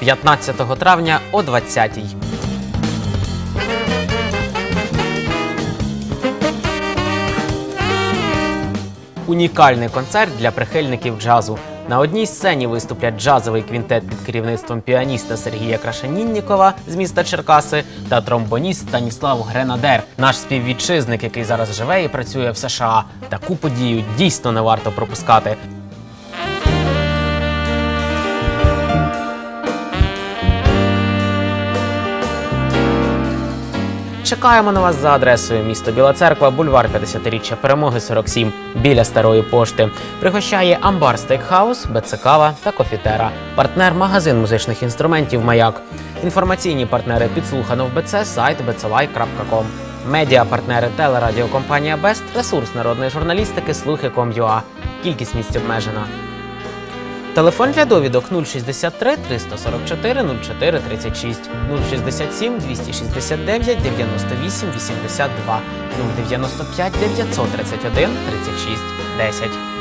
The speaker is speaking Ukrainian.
15 травня о 20-й. Унікальний концерт для прихильників джазу. На одній сцені виступлять джазовий квінтет під керівництвом піаніста Сергія Крашеніннікова з міста Черкаси та тромбоніст Станіслав Гренадер, наш співвітчизник, який зараз живе і працює в США. Таку подію дійсно не варто пропускати. Чекаємо на вас за адресою місто Біла Церква, бульвар 50-річчя перемоги 47 біля старої пошти. Пригощає Амбар Стейкхаус, Бецекава та Кофітера. Партнер магазин музичних інструментів Маяк. Інформаційні партнери підслухано в БЦ, сайт bclai.com. Медіа партнери телерадіокомпанія Бест, ресурс народної журналістики Слухи.com.ua. Кількість місць обмежена. Телефон для довідок 063 344 04 36 067 269 98 82 095 931 36 10.